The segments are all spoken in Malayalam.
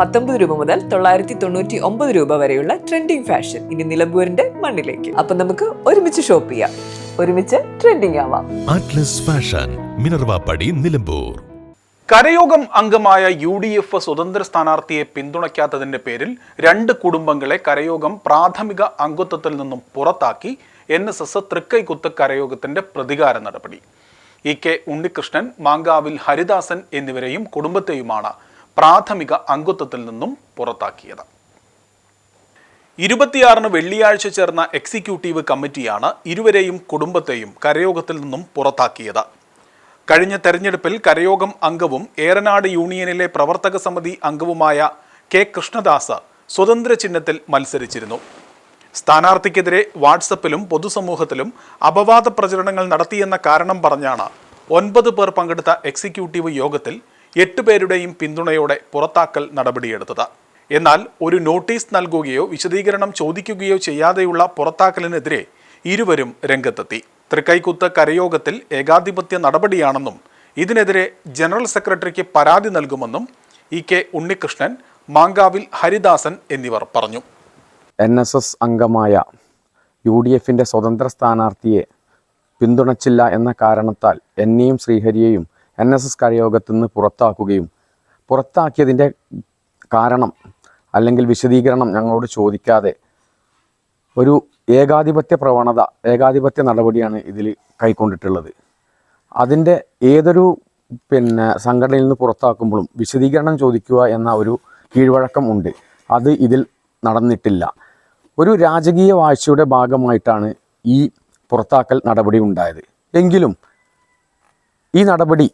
പത്തൊമ്പത് രൂപ മുതൽ തൊള്ളായിരത്തി തൊണ്ണൂറ്റി ഒമ്പത് രൂപ വരെയുള്ള ട്രെൻഡിങ് ഫാഷൻ ഇനി നിലമ്പൂരിന്റെ മണ്ണിലേക്ക്. അപ്പൊ നമുക്ക് ഒരുമിച്ച് ഷോപ്പ് ചെയ്യാം. ഒരുമിച്ച് ട്രെൻഡിങ് ആവാം. Atlas fashion Minervappadi Nilambur. കരയോഗം അംഗമായ യു ഡി എഫ് സ്വതന്ത്ര സ്ഥാനാർത്ഥിയെ പിന്തുണയ്ക്കാത്തതിന്റെ പേരിൽ രണ്ട് കുടുംബങ്ങളെ കരയോഗം പ്രാഥമിക അംഗത്വത്തിൽ നിന്നും പുറത്താക്കി എൻ എസ് എസ് തൃക്കൈക്കുത്ത് കരയോഗത്തിന്റെ പ്രതികാര നടപടി. ഇ കെ ഉണ്ണികൃഷ്ണൻ മാങ്കാവിൽ ഹരിദാസൻ എന്നിവരെയും കുടുംബത്തെയുമാണ് പ്രാഥമിക അംഗത്വത്തിൽ നിന്നും പുറത്താക്കിയത്. ഇരുപത്തിയാറിന് വെള്ളിയാഴ്ച ചേർന്ന എക്സിക്യൂട്ടീവ് കമ്മിറ്റിയാണ് ഇരുവരെയും കുടുംബത്തെയും കരയോഗത്തിൽ നിന്നും പുറത്താക്കിയത്. കഴിഞ്ഞ തെരഞ്ഞെടുപ്പിൽ കരയോഗം അംഗവും ഏറനാട് യൂണിയനിലെ പ്രവർത്തക സമിതി അംഗവുമായ കെ കൃഷ്ണദാസ് സ്വതന്ത്ര ചിഹ്നത്തിൽ മത്സരിച്ചിരുന്നു. സ്ഥാനാർത്ഥിക്കെതിരെ വാട്സപ്പിലും പൊതുസമൂഹത്തിലും അപവാദ പ്രചരണങ്ങൾ നടത്തിയെന്ന കാരണം പറഞ്ഞാണ് ഒൻപത് പേർ പങ്കെടുത്ത എക്സിക്യൂട്ടീവ് യോഗത്തിൽ എട്ട് പേരുടെയും പിന്തുണയോടെ പുറത്താക്കൽ നടപടിയെടുത്തത്. എന്നാൽ ഒരു നോട്ടീസ് നൽകുകയോ വിശദീകരണം ചോദിക്കുകയോ ചെയ്യാതെയുള്ള പുറത്താക്കലിനെതിരെ ഇരുവരും രംഗത്തെത്തി. തൃക്കൈക്കുത്ത് കരയോഗത്തിൽ ഏകാധിപത്യ നടപടിയാണെന്നും ഇതിനെതിരെ ജനറൽ സെക്രട്ടറിക്ക് പരാതി നൽകുമെന്നും ഇ കെ ഉണ്ണികൃഷ്ണൻ മാങ്കാവിൽ ഹരിദാസൻ എന്നിവർ പറഞ്ഞു. എൻ എസ് എസ് അംഗമായ യു ഡി എഫിന്റെ സ്വതന്ത്ര സ്ഥാനാർത്ഥിയെ പിന്തുണച്ചില്ല എന്ന കാരണത്താൽ എന്നെയും ശ്രീഹരിയെയും എൻ എസ് എസ് കരയോഗത്തിൽ നിന്ന് പുറത്താക്കുകയും പുറത്താക്കിയതിന്റെ കാരണം അല്ലെങ്കിൽ വിശദീകരണം ഞങ്ങളോട് ചോദിക്കാതെ ഒരു ഏകാധിപത്യ പ്രവണത ഏകാധിപത്യ നടപടിയാണ് ഇതിൽ കൈക്കൊണ്ടിട്ടുള്ളത്. അതിന്റെ ഏതൊരു പിന്നെ സംഘടനയിൽ നിന്ന് പുറത്താക്കുമ്പോഴും വിശദീകരണം ചോദിക്കുക എന്ന ഒരു കീഴ്വഴക്കം ഉണ്ട്. അത് ഇതിൽ നടന്നിട്ടില്ല. ഒരു രാജകീയ വാഴ്ചയുടെ ഭാഗമായിട്ടാണ് ഈ പുറത്താക്കൽ നടപടി ഉണ്ടായത്. എങ്കിലും ഈ നടപടി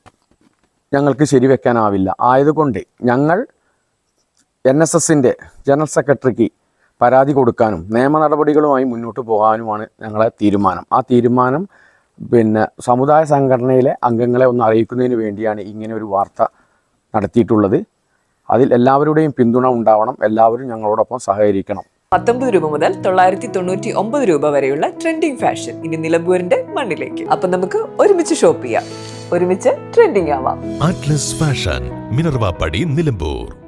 ഞങ്ങൾക്ക് ശരിവെക്കാനാവില്ല ആയതുകൊണ്ട് ഞങ്ങൾ എൻ എസ് എസിന്റെ ജനറൽ സെക്രട്ടറിക്ക് പരാതി കൊടുക്കാനും നിയമ നടപടികളുമായി മുന്നോട്ട് പോകാനുമാണ് ഞങ്ങളെ തീരുമാനം. ആ തീരുമാനം പിന്നെ സമുദായ സംഘടനയിലെ അംഗങ്ങളെ ഒന്ന് അറിയിക്കുന്നതിന് വേണ്ടിയാണ് ഇങ്ങനെ ഒരു വാർത്ത നടത്തിയിട്ടുള്ളത്. അതിൽ എല്ലാവരുടെയും പിന്തുണ ഉണ്ടാവണം. എല്ലാവരും ഞങ്ങളോടൊപ്പം സഹകരിക്കണം. പത്തൊമ്പത് രൂപ മുതൽ തൊള്ളായിരത്തി തൊണ്ണൂറ്റി ഒമ്പത് രൂപ വരെയുള്ള ട്രെൻഡിങ് ഫാഷൻ ഇനി നിലമ്പൂരിന്റെ മണ്ണിലേക്ക്. അപ്പൊ നമുക്ക് ഒരുമിച്ച് ഷോപ്പ് ചെയ്യാം. ഒരുമിച്ച് ട്രെൻഡിങ് ആവാം. Atlas fashion Minervappadi Nilambur